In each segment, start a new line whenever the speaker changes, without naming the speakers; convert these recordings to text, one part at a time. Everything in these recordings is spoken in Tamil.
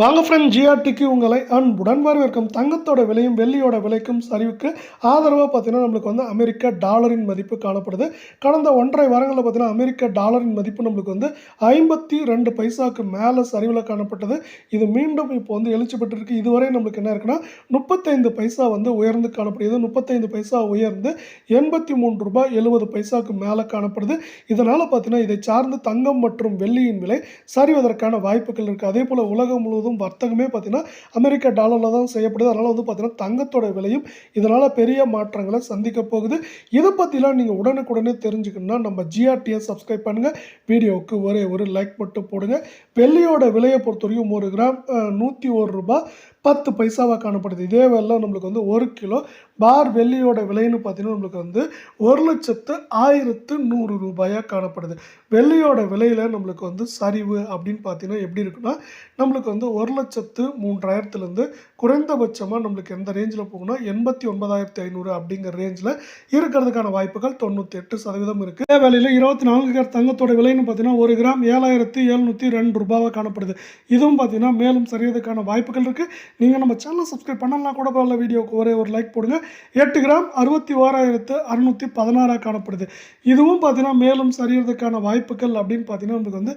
வாங்க ஃப்ரெண்ட் ஜிஆர்டிக்கு உங்களை அன்புடன் வரவேற்கும். தங்கத்தோட விலையும் வெள்ளியோட விலைக்கும் சரிவுக்கு ஆதரவாக பார்த்தீங்கன்னா நம்மளுக்கு வந்து அமெரிக்க டாலரின் மதிப்பு காணப்படுது. கடந்த ஒன்றரை வாரங்களில் பார்த்தீங்கன்னா அமெரிக்க டாலரின் மதிப்பு நம்மளுக்கு வந்து ஐம்பத்தி ரெண்டு பைசாக்கு மேலே சரிவில் காணப்பட்டது. இது மீண்டும் இப்போ வந்து எழுச்சி பெற்றிருக்கு. இதுவரை நம்மளுக்கு என்ன இருக்குன்னா முப்பத்தைந்து பைசா வந்து உயர்ந்து காணப்படுகிறது. முப்பத்தைந்து பைசா உயர்ந்து எண்பத்தி மூன்று ரூபாய் எழுபது பைசாக்கு மேலே காணப்படுது. இதனால் பார்த்தீங்கன்னா இதை சார்ந்து தங்கம் மற்றும் வெள்ளியின் விலை சரிவதற்கான வாய்ப்புகள் இருக்குது அதே போல் உலகம் முழுவதும் வர்த்தகமே பார்த்திங்கன்னா அமெரிக்க டாலரில் தான் செய்யப்படுது. அதனால் வந்து பார்த்திங்கன்னா தங்கத்தோட விலையும் இதனால் பெரிய மாற்றங்களை சந்திக்க போகுது. இதை பற்றிலாம் நீங்கள் உடனுக்குடனே தெரிஞ்சுக்கணும்னா நம்ம ஜிஆர்டியை சப்ஸ்கிரைப் பண்ணுங்கள் வீடியோவுக்கு ஒரே ஒரு லைக் மட்டும் போடுங்க. வெள்ளியோட விலையை பொறுத்த வரைக்கும் ஒரு கிராம் நூற்றி ஒரு ரூபாய் பத்து பைசாவாக காணப்படுது. இதே நம்மளுக்கு வந்து ஒரு கிலோ பார் வெள்ளியோட விலைன்னு பார்த்தீங்கன்னா நம்மளுக்கு வந்து ஒரு லட்சத்து ஆயிரத்து நூறு ரூபாயாக காணப்படுது. வெள்ளியோட விலையில் நம்மளுக்கு வந்து சரிவு அப்படின்னு பார்த்தீங்கன்னா எப்படி இருக்குன்னா நம்மளுக்கு வந்து ஒரு லட்சத்து மூன்றாயிரத்துலேருந்து குறைந்தபட்சமாக நம்மளுக்கு எந்த ரேஞ்சில் போகணும்னா எண்பத்தி ஒன்பதாயிரத்தி ஐநூறு அப்படிங்கிற ரேஞ்சில் இருக்கிறதுக்கான வாய்ப்புகள் தொண்ணூற்றி எட்டு சதவீதம் இருக்குது இதே வேலையில் இருபத்தி நான்கு கேர் தங்கத்தோட விலைன்னு பார்த்தீங்கன்னா ஒரு கிராம் ஏழாயிரத்து எழுநூற்றி ரெண்டு ரூபாவாக காணப்படுது. இதுவும் பார்த்தீங்கன்னா மேலும் சரியதுக்கான வாய்ப்புகள் இருக்குது நீங்கள் நம்ம சேனலை சப்ஸ்கிரைப் பண்ணலாம் கூட பரவாயில்ல வீடியோக்கு ஒரே ஒரு லைக் போடுங்க. எட்டு கிராம் அறுபத்தி ஓராயிரத்து அறுநூற்றி பதினாறாக காணப்படுது. இதுவும் பார்த்தீங்கன்னா மேலும் சரியறதுக்கான வாய்ப்புகள் அப்படின்னு பார்த்தீங்கன்னா நம்மளுக்கு வந்து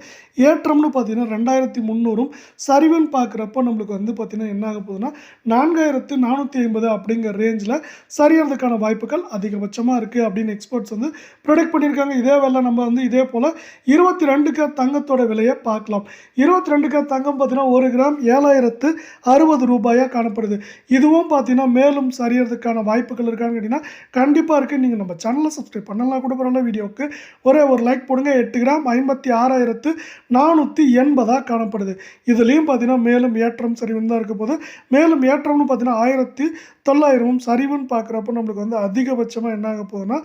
ஏற்றம்னு பார்த்தீங்கன்னா ரெண்டாயிரத்தி முந்நூறும் சரிவுன்னு பார்க்குறப்போ நம்மளுக்கு வந்து பார்த்தீங்கன்னா என்ன ஆக போகுதுன்னா நான்காயிரத்து நானூற்றி ஐம்பது அப்படிங்கிற ரேஞ்சில் சரியறதுக்கான வாய்ப்புகள் அதிகபட்சமாக இருக்குது அப்படின்னு எக்ஸ்பர்ட்ஸ் வந்து ப்ரொடெக்ட் பண்ணியிருக்காங்க. இதே வேலை நம்ம வந்து இதே போல் இருபத்தி ரெண்டுக்கு தங்கத்தோட விலையை பார்க்கலாம். இருபத்தி ரெண்டுக்கு தங்கம் பார்த்தீங்கன்னா ஒரு கிராம் ஏழாயிரத்து அறுபது ரூபாயாக காணப்படுது. இதுவும் பார்த்தீங்கன்னா மேலும் சரியறதுக்கான வாய்ப்புகள் இருக்கான்னு கேட்டிங்கன்னா கண்டிப்பாக இருக்குது நீங்கள் நம்ம சேனலை சப்ஸ்கிரைப் பண்ணலாம் கூட பரவாயில்ல வீடியோவுக்கு ஒரே ஒரு லைக் போடுங்க. எட்டு கிராம் ஐம்பத்தி ஆறாயிரத்து நானூற்றி எண்பதாக காணப்படுது. இதுலேயும் பார்த்தீங்கன்னா மேலும் ஏற்றம் சரிவுன்னு தான் இருக்க போது மேலும் ஏற்றம்னு பார்த்தீங்கன்னா ஆயிரத்தி தொள்ளாயிரமும் சரிவுன்னு பார்க்குறப்ப நம்மளுக்கு வந்து அதிகபட்சமாக என்ன ஆக போகுதுன்னா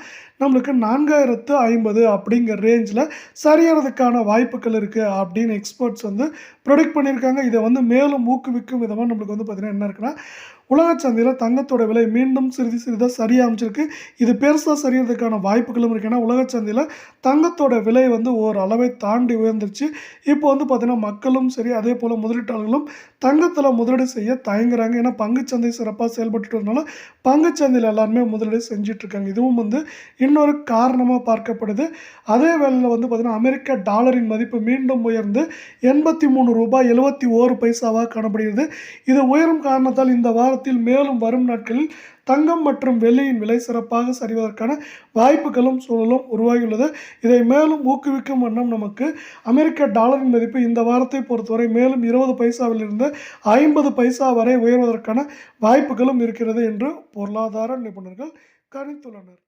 நம்மளுக்கு நான்காயிரத்து ஐம்பது அப்படிங்கிற ரேஞ்சில் சரியறதுக்கான வாய்ப்புகள் இருக்குது அப்படின்னு எக்ஸ்பர்ட்ஸ் வந்து ப்ரொடெக்ட் பண்ணியிருக்காங்க. இதை வந்து மேலும் ஊக்குவிக்கும் விதமாக நம்மளுக்கு வந்து பார்த்திங்கன்னா என்ன இருக்குன்னா உலக சந்தையில் தங்கத்தோட விலை மீண்டும் சிறிது சிறிதாக சரியாக அமைச்சிருக்கு இது பெருசாக சரியறதுக்கான வாய்ப்புகளும் இருக்குது ஏன்னா உலக சந்தையில் தங்கத்தோட விலை வந்து ஒரு அளவை தாண்டி உயர்ந்துருச்சு. இப்போ வந்து பார்த்திங்கன்னா மக்களும் சரி அதே போல் முதலீட்டாளர்களும் தங்கத்தில் முதலீடு செய்ய தயங்குறாங்க. ஏன்னா பங்குச்சந்தை சிறப்பாக செயல்பட்டு வரனால பங்குச்சந்தையில் எல்லாருமே முதலீடு செஞ்சிட்ருக்காங்க. இதுவும் வந்து இன்னொரு காரணமாக பார்க்கப்படுது. அதே வேளையில் வந்து பார்த்திங்கன்னா அமெரிக்க டாலரின் மதிப்பு மீண்டும் உயர்ந்து எண்பத்தி மூணு ரூபாய் எழுபத்தி ஓரு பைசாவாக காணப்படுகிறது. இது உயரும் காரணத்தால் இந்த வாரம் காலத்தில் மேலும் வரும் நாட்களில் தங்கம் மற்றும் வெள்ளியின் விலை சிறப்பாக சரிவதற்கான வாய்ப்புகளும் சூழலும் உருவாகியுள்ளது. இதை மேலும் ஊக்குவிக்கும் வண்ணம் நமக்கு அமெரிக்க டாலரின் மதிப்பு இந்த வாரத்தை பொறுத்தவரை மேலும் இருபது பைசாவிலிருந்து ஐம்பது பைசா வரை உயர்வதற்கான வாய்ப்புகளும் இருக்கிறது என்று பொருளாதார நிபுணர்கள் கணித்துள்ளனர்.